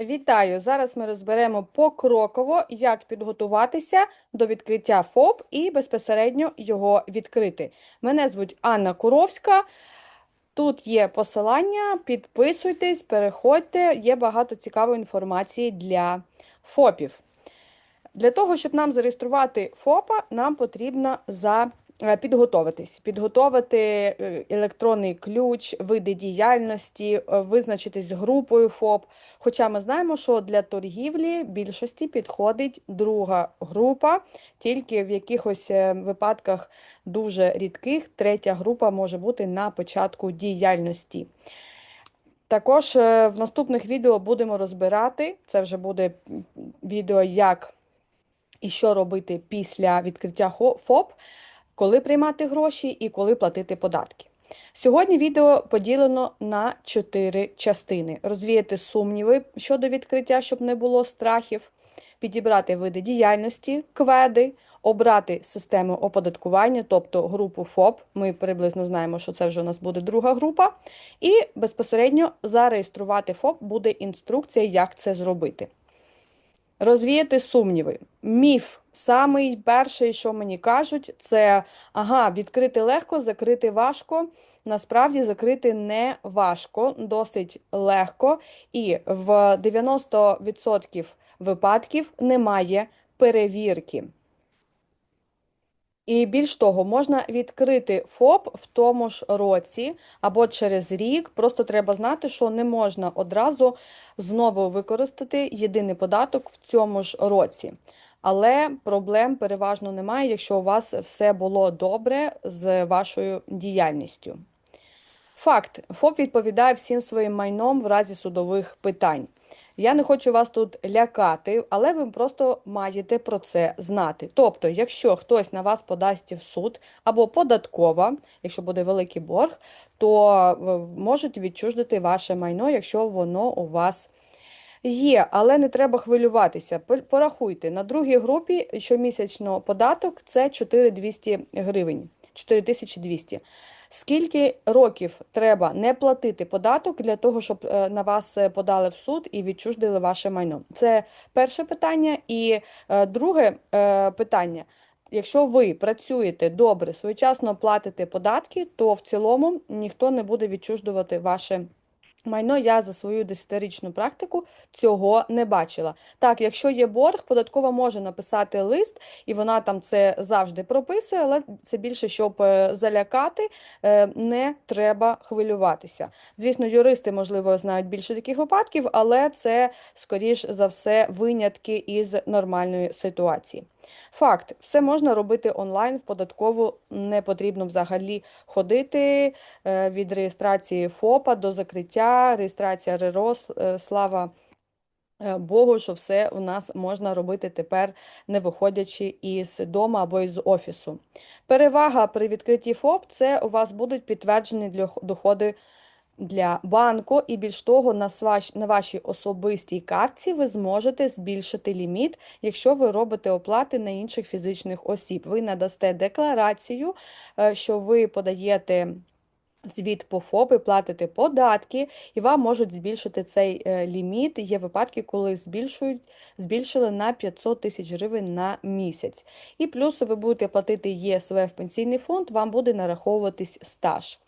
Вітаю! Зараз ми розберемо покроково, як підготуватися до відкриття ФОП і безпосередньо його відкрити. Мене звуть Анна Куровська. Тут є посилання, підписуйтесь, переходьте, є багато цікавої інформації для ФОПів. Для того, щоб нам зареєструвати ФОПа, нам потрібно за підготовитись, підготовити е, електронний ключ, види діяльності, е, визначитись з групою ФОП. Хоча ми знаємо, що для торгівлі більшості підходить друга група, тільки в якихось е, випадках дуже рідких третя група може бути на початку діяльності. Також е, в наступних відео будемо розбирати, це вже буде відео, як і що робити після відкриття ФОП, коли приймати гроші і коли платити податки. Сьогодні відео поділено на чотири частини: розвіяти сумніви щодо відкриття, щоб не було страхів, підібрати види діяльності, кведи, обрати систему оподаткування, тобто групу ФОП. Ми приблизно знаємо, що це вже у нас буде друга група. І безпосередньо зареєструвати ФОП буде інструкція, як це зробити. Розвіяти сумніви. Міф, самий перший, що мені кажуть, це ага, відкрити легко, закрити важко. Насправді закрити не важко, досить легко, і в 90% випадків немає перевірки. І більш того, можна відкрити ФОП в тому ж році або через рік. Просто треба знати, що не можна одразу знову використати єдиний податок в цьому ж році. Але проблем переважно немає, якщо у вас все було добре з вашою діяльністю. Факт: ФОП відповідає всім своїм майном в разі судових питань. Я не хочу вас тут лякати, але ви просто маєте про це знати. Тобто, якщо хтось на вас подасть в суд або податкова, якщо буде великий борг, то е, можуть відчуждити ваше майно, якщо воно у вас є. Але не треба хвилюватися. Порахуйте, на другій групі щомісячно податок це 4200 гривень, 4200. Скільки років треба не платити податок для того, щоб е, на вас е, подали в суд і відчуждили ваше майно? Це перше питання. І е, друге питання. Якщо ви працюєте добре, своєчасно платите податки, то в цілому ніхто не буде відчуждувати ваше майно. Я за свою десятирічну практику цього не бачила. Так, якщо є борг, податкова може написати лист, і вона там це завжди прописує, але це більше, щоб е, залякати, е, не треба хвилюватися. Звісно, юристи, можливо, знають більше таких випадків, але це, скоріш за все, винятки із нормальної ситуації. Факт, все можна робити онлайн, в податкову не потрібно взагалі ходити е, від реєстрації ФОПа до закриття, реєстрація РРО, е, слава е, Богу, що все у нас можна робити тепер, не виходячи із дому або із офісу. Перевага при відкритті ФОП – це у вас будуть підтверджені для- доходи для банку, і більш того, на на вашій особистій картці ви зможете збільшити ліміт, якщо ви робите оплати на інших фізичних осіб. Ви надасте декларацію, е, що ви подаєте звіт по ФОП і платите податки, і вам можуть збільшити цей е, ліміт. Є випадки, коли збільшують, збільшили на 500 тисяч гривень на місяць. І плюс ви будете платити ЄСВ в пенсійний фонд, вам буде нараховуватись стаж.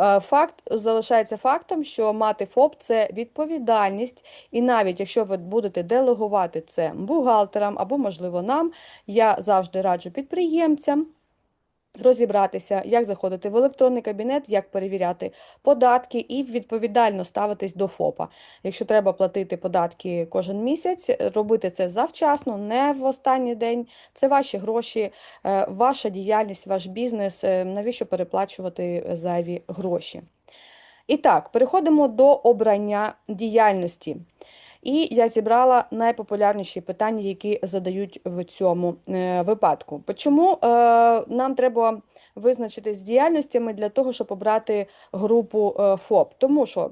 Е, Факт залишається фактом, що мати ФОП це відповідальність, і навіть якщо ви будете делегувати це бухгалтерам або, можливо, нам, я завжди раджу підприємцям розібратися, як заходити в електронний кабінет, як перевіряти податки і відповідально ставитись до ФОПа. Якщо треба платити податки кожен місяць, робити це завчасно, не в останній день. Це ваші гроші, е, ваша діяльність, ваш бізнес. е, Навіщо переплачувати зайві гроші? І так, переходимо до обрання діяльності. І я зібрала найпопулярніші питання, які задають в цьому е, випадку. Чому е, нам треба визначитись з діяльностями для того, щоб обрати групу е, ФОП? Тому що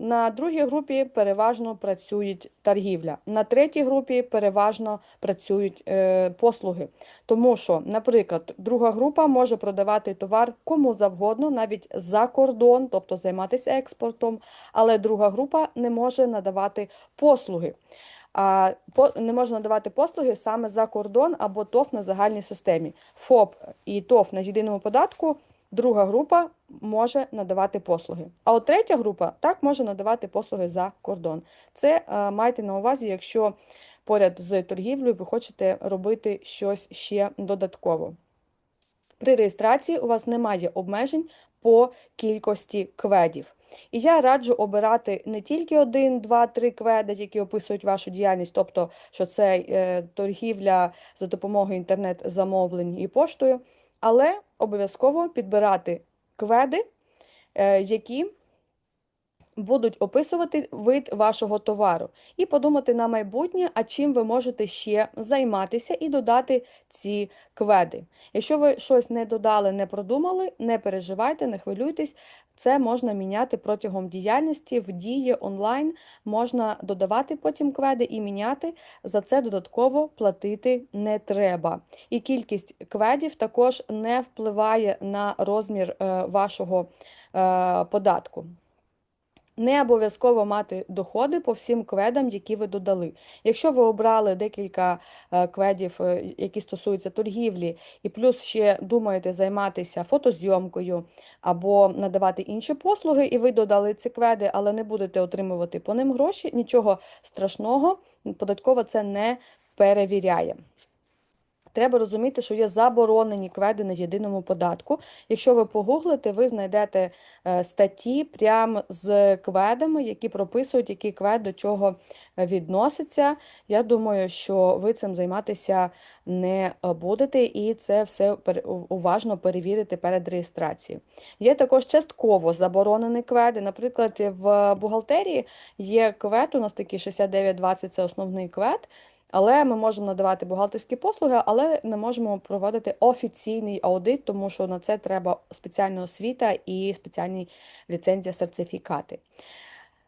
На другій групі переважно працюють торгівля. На третій групі переважно працюють е, послуги. Тому що, наприклад, друга група може продавати товар кому завгодно, навіть за кордон, тобто займатися експортом, але друга група не може надавати послуги. А не можна надавати послуги саме за кордон або ТОВ на загальній системі. ФОП і ТОВ на єдиному податку. Друга група може надавати послуги. А от третя група так може надавати послуги за кордон. Це е, майте на увазі, якщо поряд з торгівлею ви хочете робити щось ще додатково. При реєстрації у вас немає обмежень по кількості кведів. І я раджу обирати не тільки один, два, три кведи, які описують вашу діяльність, тобто, що це е, торгівля за допомогою інтернет-замовлень і поштою, але обов'язково підбирати кведи, е, які будуть описувати вид вашого товару, і подумати на майбутнє, а чим ви можете ще займатися і додати ці кведи. Якщо ви щось не додали, не продумали, не переживайте, не хвилюйтесь, це можна міняти протягом діяльності в дії онлайн, можна додавати потім кведи і міняти, за це додатково платити не треба. І кількість кведів також не впливає на розмір е, вашого е, податку. Не обов'язково мати доходи по всім кведам, які ви додали. Якщо ви обрали декілька е, кведів, е, які стосуються торгівлі, і плюс ще думаєте займатися фотозйомкою або надавати інші послуги, і ви додали ці кведи, але не будете отримувати по ним гроші, нічого страшного, податково це не перевіряє. Треба розуміти, що є заборонені кведи на єдиному податку. Якщо ви погуглите, ви знайдете е, статті прямо з кведами, які прописують, який квед до чого е, відноситься. Я думаю, що ви цим займатися не будете, і це все уважно перевірити перед реєстрацією. Є також частково заборонені кведи. Наприклад, в бухгалтерії є квед, у нас такий 6920 це основний квед. Але ми можемо надавати бухгалтерські послуги, але не можемо проводити офіційний аудит, тому що на це треба спеціальна освіта і спеціальні ліцензія, сертифікати.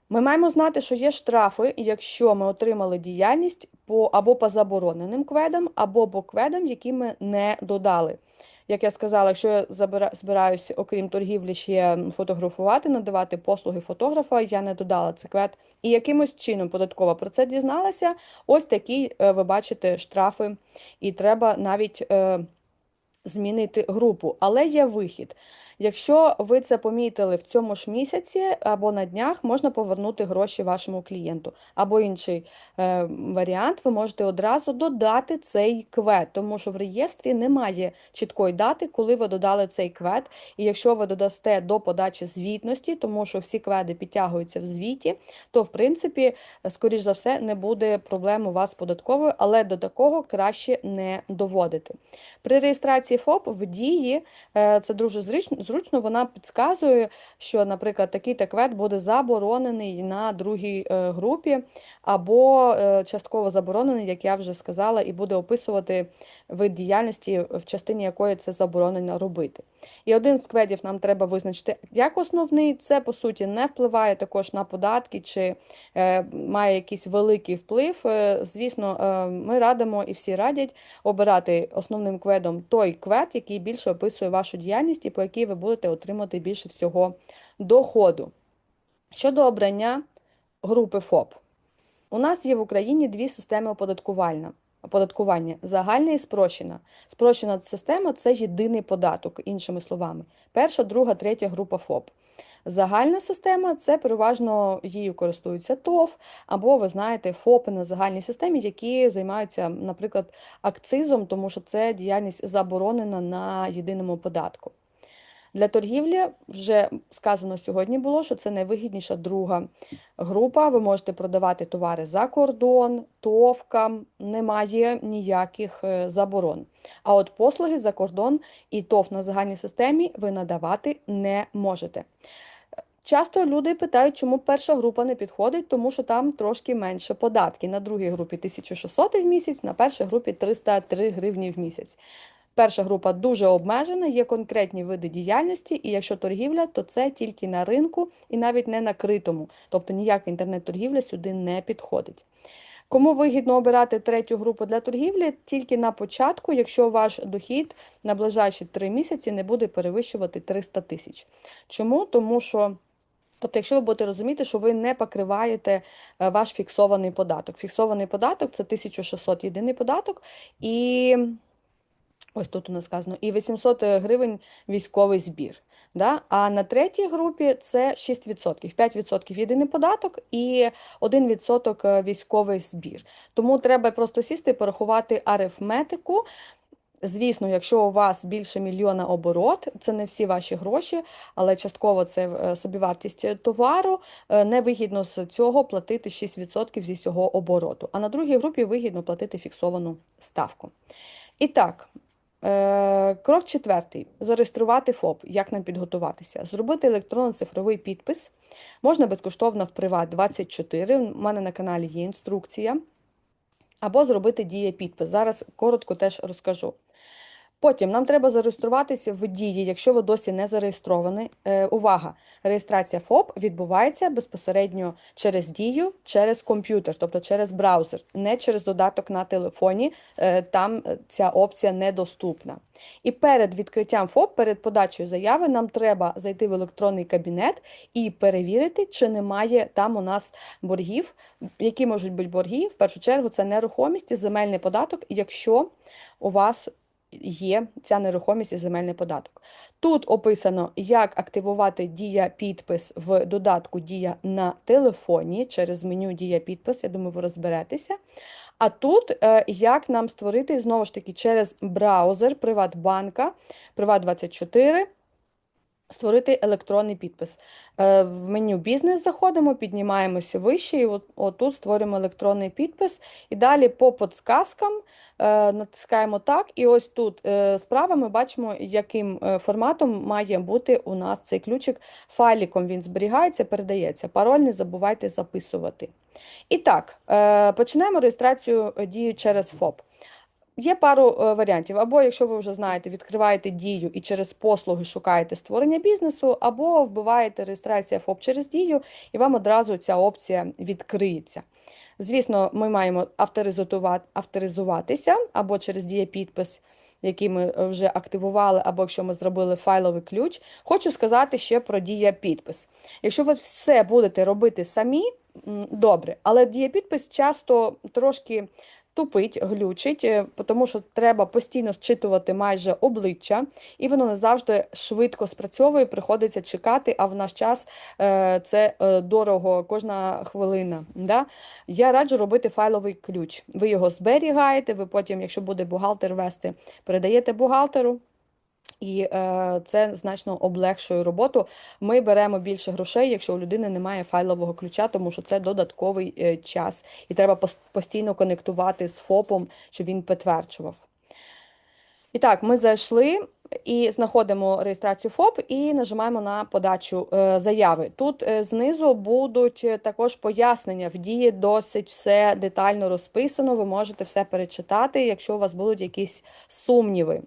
Ми маємо знати, що є штрафи, якщо ми отримали діяльність по або по забороненим кведам, або по кведам, які ми не додали. Як я сказала, якщо я збираюся, окрім торгівлі, ще фотографувати, надавати послуги фотографа, я не додала циквет. квет. І якимось чином податкова про це дізналася. Ось такі е, ви бачите штрафи, і треба навіть е, змінити групу. Але є вихід. Якщо ви це помітили в цьому ж місяці або на днях, можна повернути гроші вашому клієнту. Або інший е, варіант, ви можете одразу додати цей квет, тому що в реєстрі немає чіткої дати, коли ви додали цей квет. І якщо ви додасте до подачі звітності, тому що всі кведи підтягуються в звіті, то в принципі, скоріш за все, не буде проблем у вас з податковою, але до такого краще не доводити. При реєстрації ФОП в дії е, це дуже зручно зручно, вона підказує, що, наприклад, такий таквет буде заборонений на другій е, групі, або е, частково заборонений, як я вже сказала, і буде описувати вид діяльності, в частині якої це заборонено робити. І один з кведів нам треба визначити як основний, це, по суті, не впливає також на податки чи е, має якийсь великий вплив. Звісно, ми радимо і всі радять обирати основним кведом той квед, який більше описує вашу діяльність і по якій ви будете отримати більше всього доходу. Щодо обрання групи ФОП, у нас є в Україні дві системи оподаткування. Оподаткування загальна і спрощена. Спрощена система це єдиний податок, іншими словами. Перша, друга, третя група ФОП. Загальна система це переважно її користуються ТОВ, або, ви знаєте, ФОПи на загальній системі, які займаються, наприклад, акцизом, тому що це діяльність заборонена на єдиному податку. Для торгівлі вже сказано сьогодні було, що це найвигідніша друга група. Ви можете продавати товари за кордон, товкам, немає ніяких е, заборон. А от послуги за кордон і ТОВ на загальній системі ви надавати не можете. Часто люди питають, чому перша група не підходить, тому що там трошки менше податки. На другій групі 1600 в місяць, на першій групі 303 гривні в місяць. Перша група дуже обмежена, є конкретні види діяльності, і якщо торгівля, то це тільки на ринку і навіть не на критому. Тобто ніяка інтернет-торгівля сюди не підходить. Кому вигідно обирати третю групу для торгівлі тільки на початку, якщо ваш дохід на ближайші три місяці не буде перевищувати 300 тисяч. Чому? Тому що. Тобто, якщо ви будете розуміти, що ви не покриваєте е, ваш фіксований податок. Фіксований податок це 1600 єдиний податок, і ось тут у нас сказано, і 800 гривень військовий збір. Да? А на третій групі це 6%, 5% єдиний податок і 1% е, військовий збір. Тому треба просто сісти і порахувати арифметику. Звісно, якщо у вас більше мільйона оборот, це не всі ваші гроші, але частково це е, собівартість товару. е, Невигідно з цього платити 6% зі всього обороту. А на другій групі вигідно платити фіксовану ставку. І так, крок четвертий: зареєструвати ФОП. Як нам підготуватися? Зробити електронно-цифровий підпис. Можна безкоштовно в Приват 24. У мене на каналі є інструкція. Або зробити дієпідпис. Зараз коротко теж розкажу. Потім нам треба зареєструватися в дії, якщо ви досі не зареєстровані. Е, увага! Реєстрація ФОП відбувається безпосередньо через дію, через комп'ютер, тобто через браузер, не через додаток на телефоні. Е, там е, ця опція недоступна. І перед відкриттям ФОП, перед подачею заяви, нам треба зайти в електронний кабінет і перевірити, чи немає там у нас боргів. Які можуть бути борги? В першу чергу це нерухомість земельний податок, якщо у вас є ця нерухомість і земельний податок. Тут описано, як активувати дія підпис в додатку Дія на телефоні через меню Дія підпис. Я думаю, ви розберетеся. А тут е, як нам створити знову ж таки через браузер Приватбанка, Приват24. Створити електронний підпис. Е, В меню бізнес заходимо, піднімаємося вище, і от, отут створюємо електронний підпис. І далі по подсказкам е, натискаємо так. І ось тут е, справа ми бачимо, яким форматом має бути у нас цей ключик. Файліком він зберігається, передається. Пароль не забувайте записувати. І так, починаємо реєстрацію дію через ФОП. Є пару е, варіантів. Або, якщо ви вже знаєте, відкриваєте дію і через послуги шукаєте створення бізнесу, або вбиваєте реєстрація ФОП через дію, і вам одразу ця опція відкриється. Звісно, ми маємо авторизуватися або через дієпідпис, який ми е, вже активували, або якщо ми зробили файловий ключ. Хочу сказати ще про дієпідпис. Якщо ви все будете робити самі, добре, але дієпідпис часто трошки тупить, глючить, е, тому що треба постійно зчитувати майже обличчя, і воно не завжди швидко спрацьовує, приходиться чекати, а в наш час е, це е, дорого, кожна хвилина. Да? Я раджу робити файловий ключ. Ви його зберігаєте, ви потім, якщо буде бухгалтер вести, передаєте бухгалтеру. І е, це значно облегшує роботу. Ми беремо більше грошей, якщо у людини немає файлового ключа, тому що це додатковий е, час, і треба постійно конектувати з ФОПом, щоб він підтверджував. І так, ми зайшли і знаходимо реєстрацію ФОП і нажимаємо на подачу е, заяви. Тут е, знизу будуть е, також пояснення. В дії досить все детально розписано. Ви можете все перечитати, якщо у вас будуть якісь сумніви.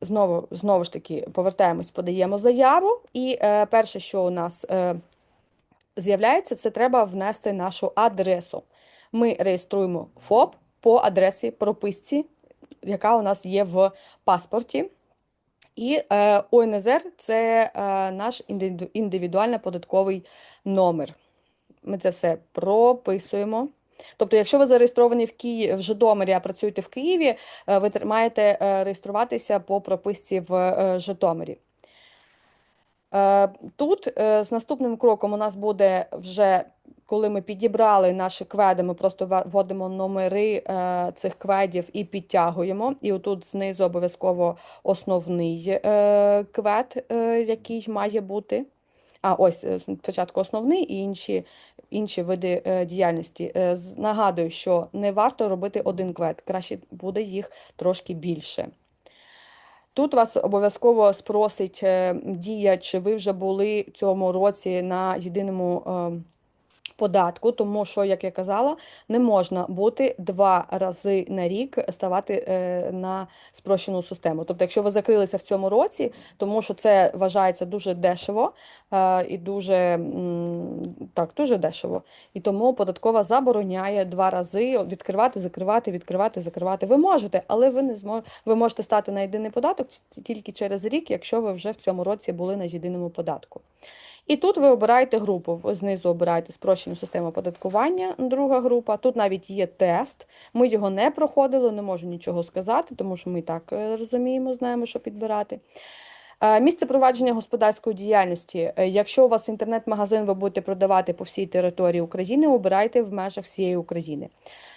Знову, знову ж таки, повертаємось, подаємо заяву, і е, перше, що у нас е, з'являється, це треба внести нашу адресу. Ми реєструємо ФОП по адресі прописці, яка у нас є в паспорті. І е, ОНЗР це е, наш індивіду- індивідуальний податковий номер. Ми це все прописуємо. Тобто, якщо ви зареєстровані в Києві, в Житомирі, а працюєте в Києві, е, ви маєте е, реєструватися по прописці в е, Житомирі. Тут з наступним кроком у нас буде вже, коли ми підібрали наші кведи, ми просто вводимо номери цих кведів і підтягуємо. І отут знизу обов'язково основний квед, який має бути. А, ось е, спочатку основний і інші, інші види е, діяльності. Е, Нагадую, що не варто робити один квет, краще буде їх трошки більше. Тут вас обов'язково спросить дія, чи ви вже були цьому році на єдиному е, податку, тому що, як я казала, не можна бути два рази на рік ставати е, на спрощену систему. Тобто, якщо ви закрилися в цьому році, тому що це вважається дуже дешево е, і дуже так, дуже дешево. І тому податкова забороняє два рази відкривати, закривати, відкривати, закривати. Ви можете, але ви не зможете. Ви можете стати на єдиний податок тільки через рік, якщо ви вже в цьому році були на єдиному податку. І тут ви обираєте групу. Знизу обираєте спрощену систему оподаткування, друга група. Тут навіть є тест. Ми його не проходили, не можу нічого сказати, тому що ми так е, розуміємо, знаємо, що підбирати. Е, Місце провадження господарської діяльності. Е, Якщо у вас інтернет-магазин, ви будете продавати по всій території України, обирайте в межах всієї України.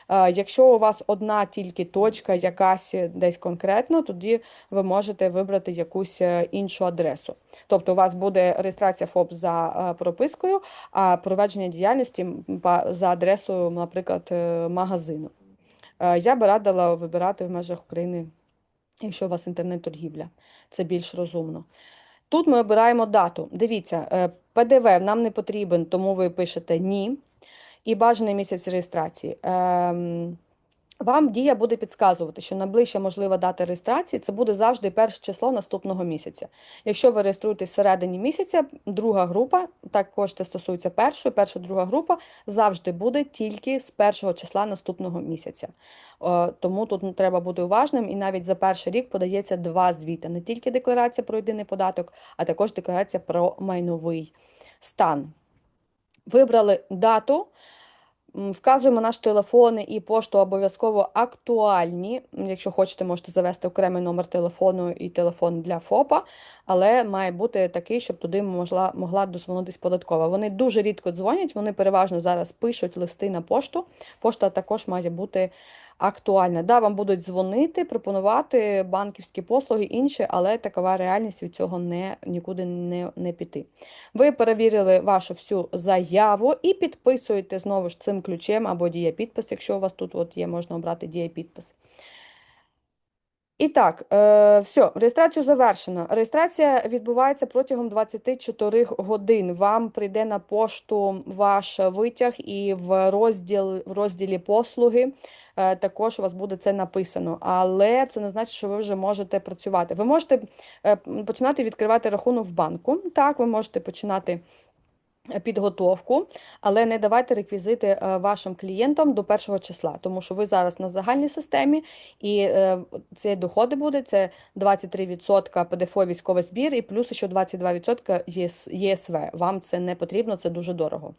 Е, Якщо у вас одна тільки точка, якась десь конкретно, тоді ви можете вибрати якусь е, іншу адресу. Тобто у вас буде реєстрація ФОП за е, пропискою, а провадження діяльності за адресою, наприклад, е, магазину. Е, Я би радила вибирати в межах України, якщо у вас інтернет-торгівля. Це більш розумно. Тут ми обираємо дату. Дивіться, е, ПДВ нам не потрібен, тому ви пишете ні. І бажаний місяць реєстрації. Ем, Вам дія буде підказувати, що найближча можлива дата реєстрації це буде завжди перше число наступного місяця. Якщо ви реєструєтесь всередині місяця, друга група, також це стосується першої, перша, друга група завжди буде тільки з першого числа наступного місяця. Е, Тому тут треба бути уважним, і навіть за перший рік подається два звіти: не тільки декларація про єдиний податок, а також декларація про майновий стан. Вибрали дату. Вказуємо наш телефон і пошту обов'язково актуальні. Якщо хочете, можете завести окремий номер телефону і телефон для ФОПа, але має бути такий, щоб туди могла, могла дозвонитись податкова. Вони дуже рідко дзвонять, вони переважно зараз пишуть листи на пошту. Пошта також має бути актуальна. Да, вам будуть дзвонити, пропонувати банківські послуги інші, але такова реальність від цього не, нікуди не, не піти. Ви перевірили вашу всю заяву і підписуєте знову ж цим ключем або дієпідпис, якщо у вас тут от є, можна обрати дієпідпис. І так, е, все, реєстрацію завершено. Реєстрація відбувається протягом 24 годин. Вам прийде на пошту ваш витяг і в розділ, в розділі послуги е, також у вас буде це написано. Але це не значить, що ви вже можете працювати. Ви можете е, починати відкривати рахунок в банку. Так, ви можете починати підготовку, але не давайте реквізити е, вашим клієнтам до першого числа, тому що ви зараз на загальній системі, і е, ці доходи буде це 23% ПДФО військовий збір і плюс ще 22% ЄСВ. Вам це не потрібно, це дуже дорого.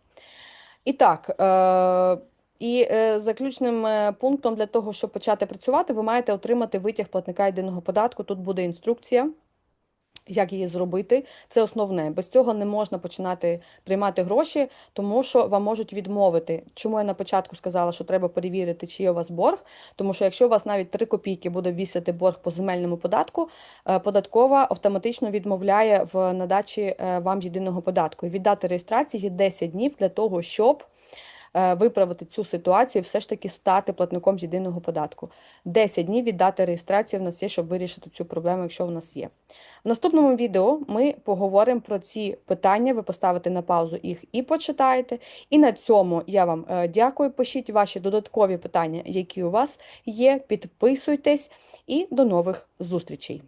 І так, е, і е, заключним пунктом для того, щоб почати працювати, ви маєте отримати витяг платника єдиного податку. Тут буде інструкція. Як її зробити, це основне. Без цього не можна починати приймати гроші, тому що вам можуть відмовити. Чому я на початку сказала, що треба перевірити, чи є у вас борг? Тому що якщо у вас навіть 3 копійки буде вісити борг по земельному податку, е, податкова автоматично відмовляє в надачі е, вам єдиного податку. І від дати реєстрації є 10 днів для того, щоб виправити цю ситуацію все ж таки стати платником єдиного податку. 10 днів від дати реєстрації в нас є, щоб вирішити цю проблему, якщо в нас є. В наступному відео ми поговоримо про ці питання. Ви поставите на паузу їх і почитаєте. І на цьому я вам е, дякую. Пишіть ваші додаткові питання, які у вас є. Підписуйтесь і до нових зустрічей.